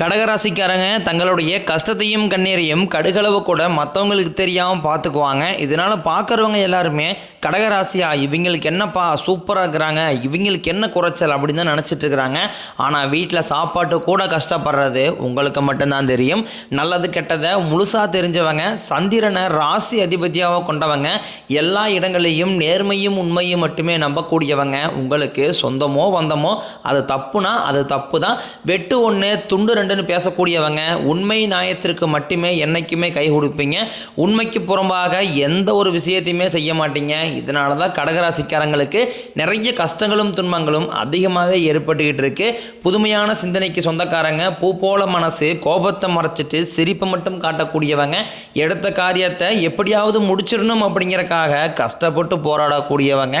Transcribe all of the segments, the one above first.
கடகராசிக்காரங்க தங்களுடைய கஷ்டத்தையும் கண்ணீரையும் கடுகளவு கூட மற்றவங்களுக்கு தெரியாமல் பார்த்துக்குவாங்க இதனால் பார்க்குறவங்க எல்லாருமே கடகராசியா இவங்களுக்கு என்னப்பா சூப்பராக இருக்கிறாங்க இவங்களுக்கு என்ன குறைச்சல் அப்படின்னு தான் நினச்சிட்டு இருக்கிறாங்க. ஆனால் வீட்டில் சாப்பாட்டு கூட கஷ்டப்படுறது உங்களுக்கு மட்டும்தான் தெரியும். நல்லது கெட்டதை முழுசாக தெரிஞ்சவங்க சந்திரனை ராசி அதிபதியாக கொண்டவங்க எல்லா இடங்களையும் நேர்மையும் உண்மையும் மட்டுமே நம்பக்கூடியவங்க உங்களுக்கு சொந்தமோ வந்தமோ அது தப்புனா அது தப்பு தான் வெட்டு ஒன்று துண்டு ரெண்டு ரெண்டுன்னு பேசக்கூடியவங்க உண்மை நியாயத்திற்கு மட்டுமே என்னைக்குமே கை கொடுப்பீங்க. உண்மைக்கு புறம்பாக எந்த ஒரு விஷயத்தையுமே செய்ய மாட்டீங்க. இதனால தான் கடகராசிக்காரங்களுக்கு நிறைய கஷ்டங்களும் துன்பங்களும் அதிகமாகவே ஏற்பட்டுக்கிட்டு இருக்கு. புதுமையான சிந்தனைக்கு சொந்தக்காரங்க பூ போல மனசு கோபத்தை மறைச்சிட்டு சிரிப்பை மட்டும் காட்டக்கூடியவங்க எடுத்த காரியத்தை எப்படியாவது முடிச்சிடணும் அப்படிங்கிறக்காக கஷ்டப்பட்டு போராடக்கூடியவங்க.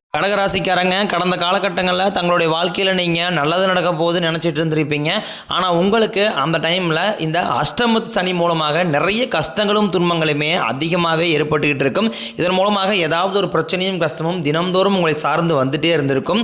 கடகராசிக்காரங்க கடந்த காலகட்டங்களில் தங்களுடைய வாழ்க்கையில் நீங்கள் நல்லது நடக்க போகுதுன்னு நினச்சிட்டு இருந்திருப்பீங்க. ஆனால் உங்களுக்கு அந்த டைமில் இந்த அஷ்டமத்து சனி மூலமாக நிறைய கஷ்டங்களும் துன்பங்களுமே அதிகமாகவே ஏற்பட்டுக்கிட்டு இருக்கும். இதன் மூலமாக ஏதாவது ஒரு பிரச்சனையும் கஷ்டமும் தினம்தோறும் உங்களை சார்ந்து வந்துட்டே இருந்திருக்கும்.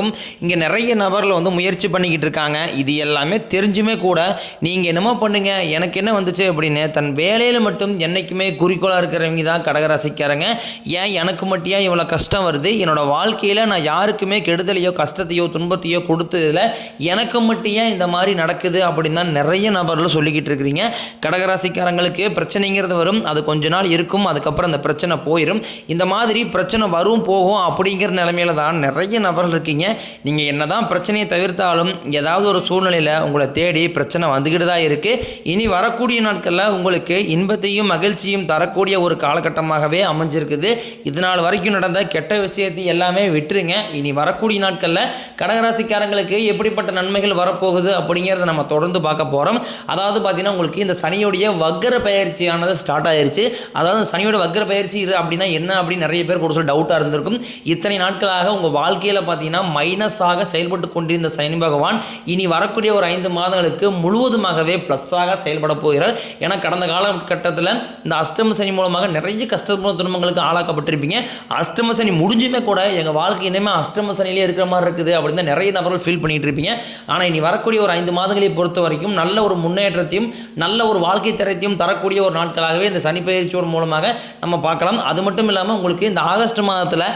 இங்கே நிறைய நபர்கள் வந்து முயற்சி பண்ணிக்கிட்டு இருக்காங்க. இது எல்லாமே தெரிஞ்சுமே கூட நீங்கள் என்னமோ பண்ணுங்க எனக்கு என்ன வந்துச்சு அப்படின்னு தன் வேலையில் மட்டும் என்றைக்குமே குறிக்கோளாக இருக்கிறவங்க தான் கடகராசிக்காரங்க. ஏன் எனக்கு மட்டும் ஏன் இவ்வளோ கஷ்டம் வருது? என்னோடய வாழ்க்கையில் நான் யாருக்குமே கெடுதலையோ கஷ்டத்தையோ துன்பத்தையோ கொடுத்ததில்ல. எனக்கு மட்டும் ஏன் இந்த மாதிரி நடக்குது அப்படின்னு தான் நிறைய நபர்கள் சொல்லிக்கிட்டு இருக்கிறீங்க. கடகராசிக்காரங்களுக்கு பிரச்சனைங்கிறது வரும். அது கொஞ்ச நாள் இருக்கும். அதுக்கப்புறம் அந்த பிரச்சனை போயிடும் இந்த மாதிரி பிரச்சனை வரும் போகும் அப்படிங்கிற நிலமையில தான் நிறைய நபர்கள் இருக்கீங்க. நீங்கள் என்னதான் பிரச்சனையை தவிர்த்தாலும் ஏதாவது ஒரு சூழ்நிலையில் உங்களை தேடி பிரச்சனை வந்துக்கிட்டு தான் இருக்குது இனி வரக்கூடிய நாட்களில் உங்களுக்கு இன்பத்தையும் மகிழ்ச்சியும் தரக்கூடிய ஒரு காலகட்டமாகவே அமைஞ்சிருக்குது. இது நாள் வரைக்கும் நடந்த கெட்ட விஷயத்தை எல்லாமே விட்டுருங்க. இனி வரக்கூடிய நாட்களில் கடகராசிக்காரங்களுக்கு எப்படிப்பட்ட நன்மைகள் வரப்போகுது அப்படிங்கிறத நம்ம தொடர்ந்து பார்க்க போகிறோம் அதாவது பார்த்தீங்கன்னா உங்களுக்கு இந்த சனியுடைய வக்கர பயிற்சியானது ஸ்டார்ட் ஆயிருச்சு. அதாவது சனியோட வக்கர பயிற்சி இரு அப்படின்னா என்ன அப்படின்னு நிறைய பேர் கூட சொல்லி டவுட்டாக இருந்திருக்கும். இத்தனை நாட்களாக உங்கள் வாழ்க்கையில் பார்த்தீங்கன்னா மைனஸாக செயல்பட்டு கொண்டிருந்த சனி பகவான் இனி வரக்கூடிய ஒரு ஐந்து மாதங்களுக்கு முழுவதுமாகவே ப்ளஸ்ஸாக செயல்பட போகிறார். ஏன்னா கடந்த காலகட்டத்தில் இந்த அஷ்டம சனி மூலமாக நிறைய கஷ்டமான துன்பங்களுக்கு ஆளாக்கப்பட்டிருப்பீங்க. அஷ்டம சனி முடிஞ்சுமே கூட எங்கள் வாழ்க்கை இனிமேல் அஷ்டம சனியிலே இருக்கிற மாதிரி இருக்குது அப்படின்னு தான் நிறைய நபர்கள் ஃபீல் பண்ணிகிட்டு இருப்பீங்க. ஆனால் இனி வரக்கூடிய ஒரு ஐந்து மாதங்களை பொறுத்த வரைக்கும் நல்ல ஒரு முன்னேற்றத்தையும் நல்ல ஒரு வாழ்க்கை தரத்தையும் தரக்கூடிய ஒரு நாட்களாகவே இந்த சனி பயிற்சியோர் மூலமாக நம்ம பார்க்கலாம். அது மட்டும் இல்லாமல் உங்களுக்கு இந்த ஆகஸ்ட் மாதத்தில்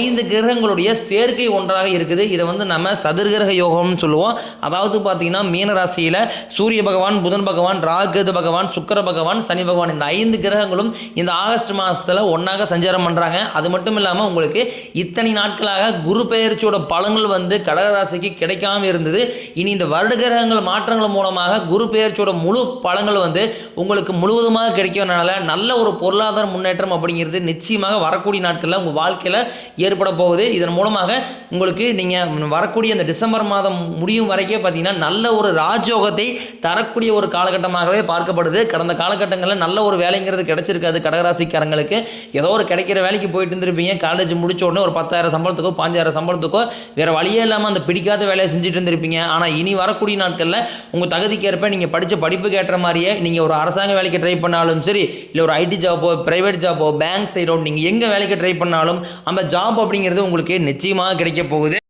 ஐந்து கிரகங்களுடைய சேர்க்கை ஒன்றாக இருக்குது. இதை வந்து நம்ம சதுர்கிரக யோகம்னு சொல்லுவோம். அதாவது பார்த்தீங்கன்னா மீன ராசியில் சூரிய பகவான் புதன் பகவான் ராகுது பகவான் சுக்கர பகவான் சனி பகவான் இந்த ஐந்து கிரகங்களும் இந்த ஆகஸ்ட் மாதத்தில் ஒன்றாக சஞ்சாரம் பண்ணுறாங்க அது மட்டும் இல்லாமல் உங்களுக்கு இத்தனை நாட்களாக குரு பெயர்ச்சியோட பலங்கள் வந்து கடகராசிக்கு கிடைக்காம இருந்தது. இனி இந்த வருட கிரகங்கள் மாற்றங்கள் மூலமாக குரு பெயர்ச்சியோட முழு பழங்கள் வந்து உங்களுக்கு முழுவதுமாக கிடைக்கிறதுனால நல்ல ஒரு பொருளாதார முன்னேற்றம் அப்படிங்கிறது நிச்சயமாக வரக்கூடிய நாட்களில் உங்கள் வாழ்க்கையில் ஏற்பட போகுது. இதன் மூலமாக உங்களுக்கு நீங்கள் வரக்கூடிய அந்த டிசம்பர் மாதம் முடியும் வரைக்கும் பார்த்தீங்கன்னா நல்ல ஒரு ராஜயோகத்தை தரக்கூடிய ஒரு காலகட்டமாகவே பார்க்கப்படுது. கடந்த காலகட்டங்களில் நல்ல ஒரு வேலைங்கிறது கிடைச்சிருக்காது கடகராசிக்காரங்களுக்கு. ஏதோ ஒரு கிடைக்கிற வேலைக்கு போயிட்டு இருந்திருப்பீங்க. காலேஜ் முடிச்ச உடனே ஒரு பத்தாயிரம் சம்பளத்துக்கோ பாஞ்சாயிரம் சம்பளத்துக்கோ வேறு வழியே இல்லாமல் அந்த பிடிக்காத வேலையை செஞ்சுட்டு இருந்திருப்பீங்க. ஆனால் இனி வரக்கூடிய நாட்களில் உங்கள் தகுதிக்கேற்ப நீங்கள் படித்த படிப்புக்கு ஏற்ற மாதிரியே நீங்கள் ஒரு அரசாங்க வேலைக்கு ட்ரை பண்ணாலும் சரி இல்லை ஒரு ஐடி ஜாப்போ ப்ரைவேட் ஜாப்போ பேங்க் சைடோ நீங்கள் எங்கே வேலைக்கு ட்ரை பண்ணாலும் அந்த ஜாப் அப்படிங்கிறது உங்களுக்கு நிச்சயமாக கிடைக்க போகுது.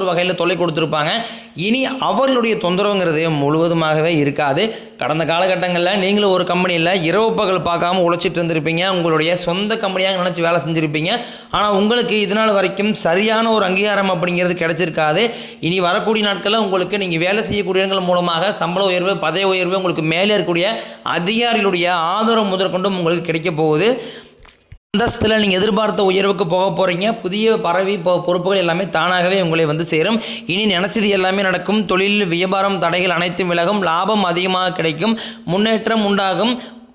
ஒரு வகையில் தொல்லை கொடுத்துருப்பாங்க. இனி அவர்களுடைய தொந்தரவுங்கிறது முழுவதுமாகவே இருக்காது. கடந்த காலகட்டங்களில் நீங்களும் ஒரு கம்பெனியில் இரவு பகல் பார்க்காம உழைச்சிட்டு இருந்திருப்பீங்க. உங்களுடைய சொந்த கம்பெனியாக நினச்சி வேலை செஞ்சுருப்பீங்க. ஆனால் உங்களுக்கு இதனால் வரைக்கும் சரியான ஒரு அங்கீகாரம் அப்படிங்கிறது கிடைச்சிருக்காது. இனி வரக்கூடிய நாட்களில் உங்களுக்கு நீங்கள் வேலை செய்யக்கூடியவர்கள் மூலமாக சம்பள உயர்வு பதவி உயர்வு உங்களுக்கு மேலே இருக்கக்கூடிய அதிகாரிகளுடைய ஆதரவு முதற்கொண்டும் உங்களுக்கு கிடைக்க போகுது. அந்தஸ்தில் நீங்கள் எதிர்பார்த்த உயர்வுக்கு போக போகிறீங்க புதிய பறவை பொ பொறுப்புகள் எல்லாமே தானாகவே உங்களை வந்து சேரும். இனி நினச்சது எல்லாமே நடக்கும். தொழில் வியாபாரம் தடைகள் அனைத்தும் விலகும். லாபம் அதிகமாக கிடைக்கும். முன்னேற்றம் உண்டாகும்.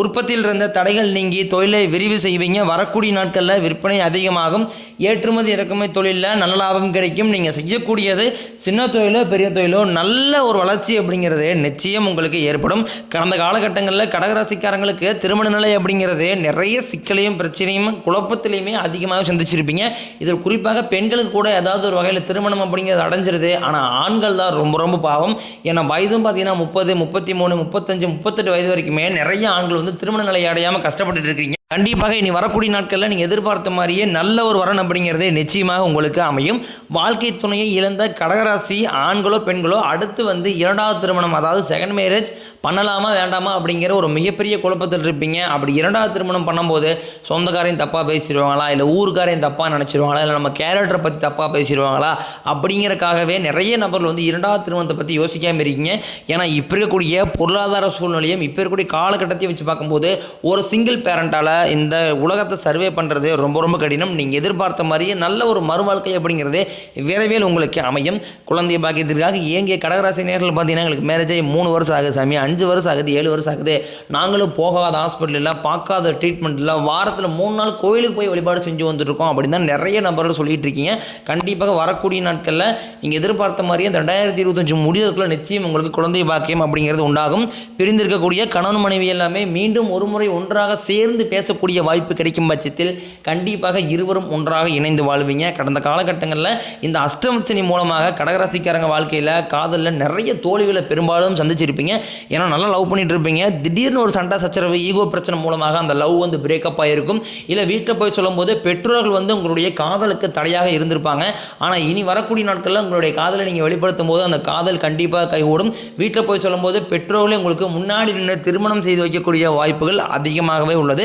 உற்பத்தியில் இருந்த தடைகள் நீங்கி தொழிலை விரிவு செய்வீங்க. வரக்கூடிய நாட்களில் விற்பனை அதிகமாகும். ஏற்றுமதி இறக்குமதி தொழிலில் நல்ல லாபம் கிடைக்கும். நீங்கள் செய்யக்கூடியது சின்ன தொழிலோ பெரிய தொழிலோ நல்ல ஒரு வளர்ச்சி அப்படிங்கிறது நிச்சயம் உங்களுக்கு ஏற்படும். கடந்த காலகட்டங்களில் கடகராசிக்காரங்களுக்கு திருமண நிலை அப்படிங்கிறது நிறைய சிக்கலையும் பிரச்சனையும் குழப்பத்திலையுமே அதிகமாக சந்திச்சிருப்பீங்க. இதில் குறிப்பாக பெண்களுக்கு கூட ஏதாவது ஒரு வகையில் திருமணம் அப்படிங்கிறது அடைஞ்சிருது. ஆனால் ஆண்கள் தான் ரொம்ப ரொம்ப பாவம். ஏன்னா வயதும் பார்த்தீங்கன்னா முப்பது முப்பத்தி மூணு முப்பத்தஞ்சு முப்பத்தெட்டு வயது வரைக்குமே நிறைய ஆண்கள் வந்து திருமண நிலை அடையாமல் கஷ்டப்பட்டுட்டு இருக்கீங்க கண்டிப்பாக இனி வரக்கூடிய நாட்களில் நீங்கள் எதிர்பார்த்த மாதிரியே நல்ல ஒரு வரன் அப்படிங்கிறதே நிச்சயமாக உங்களுக்கு அமையும். வாழ்க்கை துணையை இழந்த கடகராசி ஆண்களோ பெண்களோ அடுத்து வந்து இரண்டாவது திருமணம் அதாவது செகண்ட் மேரேஜ் பண்ணலாமா வேண்டாமா அப்படிங்கிற ஒரு மிகப்பெரிய குழப்பத்தில் இருப்பீங்க. அப்படி இரண்டாவது திருமணம் பண்ணும்போது சொந்தக்காரையும் தப்பாக பேசிடுவாங்களா? இல்லை ஊருக்காரையும் தப்பாக நினச்சிடுவாங்களா இல்லை நம்ம கேரக்டரை பற்றி தப்பாக பேசிடுவாங்களா? அப்படிங்கிறக்காகவே நிறைய நபர்கள் வந்து இரண்டாவது திருமணத்தை பற்றி யோசிக்காமல் இருக்கீங்க. ஏன்னா இப்போ இருக்கக்கூடிய பொருளாதார சூழ்நிலையும் இப்போ இருக்கக்கூடிய காலகட்டத்தையும் வச்சு பார்க்கும்போது ஒரு சிங்கிள் பேரண்ட்டால் இந்த உலகத்தை சர்வே பண்ணுறது ரொம்ப ரொம்ப கடினம். நீங்கள் எதிர்பார்த்த மாதிரியே நல்ல ஒரு மறுவாழ்க்கை அப்படிங்கிறது விரைவில் உங்களுக்கு அமையும். குழந்தை பாக்கியத்திற்காக இயங்கிய கடகராசி நேரில் பார்த்தீங்கன்னா எங்களுக்கு மேரேஜ் ஆகி மூணு வருஷம் ஆகுது சாமி. அஞ்சு வருஷம் ஆகுது ஏழு வருஷம் ஆகுது. நாங்களும் போகாத ஹாஸ்பிட்டலில் பார்க்காத ட்ரீட்மெண்ட் இல்லை வாரத்தில் மூணு நாள் கோயிலுக்கு போய் வழிபாடு செஞ்சு வந்துட்டுருக்கோம் அப்படின்னு தான் நிறைய நபர்கள் சொல்லிட்டு இருக்கீங்க. கண்டிப்பாக வரக்கூடிய நாட்களில் நீங்கள் எதிர்பார்த்த மாதிரியே இந்த ரெண்டாயிரத்தி இருபத்தஞ்சு முடிவதற்குள்ள நிச்சயம் உங்களுக்கு குழந்தை பாக்கியம் அப்படிங்கிறது உண்டாகும். பிரிந்திருக்கக்கூடிய கணவன் மனைவி எல்லாமே மீண்டும் ஒரு முறை ஒன்றாக சேர்ந்து பேசக்கூடிய வாய்ப்பு கிடைக்கும் பட்சத்தில் கண்டிப்பாக இருவரும் ஒன்றாக இணைந்து வாழ்வீங்க. கடந்த காலகட்டங்களில் இந்த அஷ்டமச்சனி மூலமாக கடகராசிக்காரங்க வாழ்க்கையில் காதலில் நிறைய தோல்விகளை பெரும்பாலும் சந்திச்சிருப்பீங்க. ஏன்னா நல்லா லவ் பண்ணிட்டு இருப்பீங்க திடீர்னு ஒரு சண்டை சச்சரவு ஈகோ பிரச்சனை மூலமாக அந்த லவ் வந்து பிரேக்கப் ஆகிருக்கும் இல்லை வீட்டில் போய் சொல்லும்போது பெற்றோர்கள் வந்து உங்களுடைய காதலுக்கு தடையாக இருந்திருப்பாங்க. ஆனால் இனி வரக்கூடிய நாட்களில் உங்களுடைய காதலை நீங்கள் வெளிப்படுத்தும் போது அந்த காதல் கண்டிப்பாக கைகூடும். வீட்டில் போய் சொல்லும்போது பெற்றோர்களே உங்களுக்கு முன்னாடி நின்று திருமணம் செய்து வைக்கக்கூடிய வாய்ப்புகள் அதிகமாகவே உள்ளது.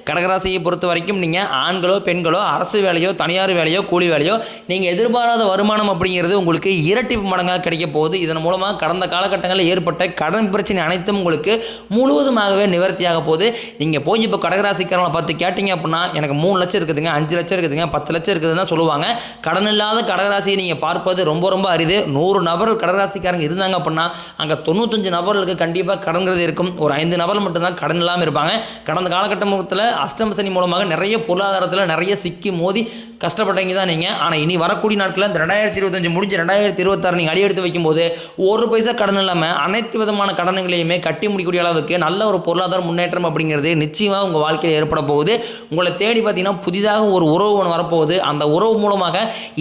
கடகராசியை பொறுத்த வரைக்கும் நீங்கள் ஆண்களோ பெண்களோ அரசு வேலையோ தனியார் வேலையோ கூலி வேலையோ நீங்கள் எதிர்பாராத வருமானம் அப்படிங்கிறது உங்களுக்கு இரட்டிப்பு மடங்காக கிடைக்க போகுது. இதன் மூலமாக கடந்த காலகட்டங்களில் ஏற்பட்ட கடன் பிரச்சனை அனைத்தும் உங்களுக்கு முழுவதுமாகவே நிவர்த்தியாக போகுது. நீங்கள் போய் இப்போ கடகராசிக்காரங்களை பார்த்து கேட்டிங்க அப்படின்னா எனக்கு மூணு லட்சம் இருக்குதுங்க அஞ்சு லட்சம் இருக்குதுங்க பத்து லட்சம் இருக்குதுன்னு தான் சொல்லுவாங்க. கடன் இல்லாத கடகராசியை நீங்கள் பார்ப்பது ரொம்ப ரொம்ப அரிது. நூறு நபர்கள் கடகராசிக்காரங்க இருந்தாங்க அப்படின்னா அங்கே தொண்ணூத்தஞ்சு நபர்களுக்கு கண்டிப்பாக கடன்கிறது இருக்கும். ஒரு ஐந்து நபர் மட்டும்தான் கடன் இல்லாமல் இருப்பாங்க. கடந்த காலகட்டத்தில் அஷ்டம சனி மூலமாக நிறைய பொருளாதாரத்தில் நிறைய சிக்கி மோதி கஷ்டப்பட்டவங்க தான் நீங்கள் ஆனால் இனி வரக்கூடிய நாட்களில் இந்த ரெண்டாயிரத்தி இருபத்தஞ்சு முடிஞ்சு ரெண்டாயிரத்தி இருபத்தாறு நீங்கள் அடியெடுத்து வைக்கும்போது ஒரு பைசா கடன் இல்லாமல் அனைத்து விதமான கடன்களையுமே கட்டி முடிக்கக்கூடிய அளவுக்கு நல்ல ஒரு பொருளாதார முன்னேற்றம் அப்படிங்கிறது நிச்சயமாக உங்கள் வாழ்க்கையில் ஏற்பட போகுது. உங்களை தேடி பார்த்தீங்கன்னா புதிதாக ஒரு உறவு ஒன்று வரப்போகுது. அந்த உறவு மூலமாக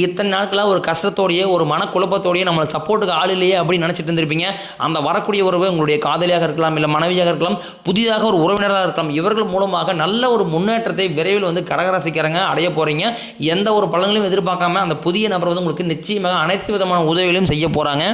இத்தனை நாட்களாக ஒரு கஷ்டத்தோடையே ஒரு மனக்குழப்பத்தோடையே நம்மளை சப்போர்ட்டுக்கு ஆள் இல்லையே அப்படின்னு நினச்சிட்டு இருந்திருப்பீங்க. அந்த வரக்கூடிய உறவு உங்களுடைய காதலியாக இருக்கலாம் இல்லை மனைவியாக இருக்கலாம் புதிதாக ஒரு உறவினராக இருக்கலாம் இவர்கள் மூலமாக நல்ல ஒரு முன்னேற்றத்தை விரைவில் வந்து கடகராசிக்காரங்க அடைய போகிறீங்க எந்த ஒரு பலன்களையும் எதிர்பார்க்காம அந்த புதிய நபர் வந்து உங்களுக்கு நிச்சயமாக அனைத்து விதமான உதவிகளையும் செய்ய போகிறாங்க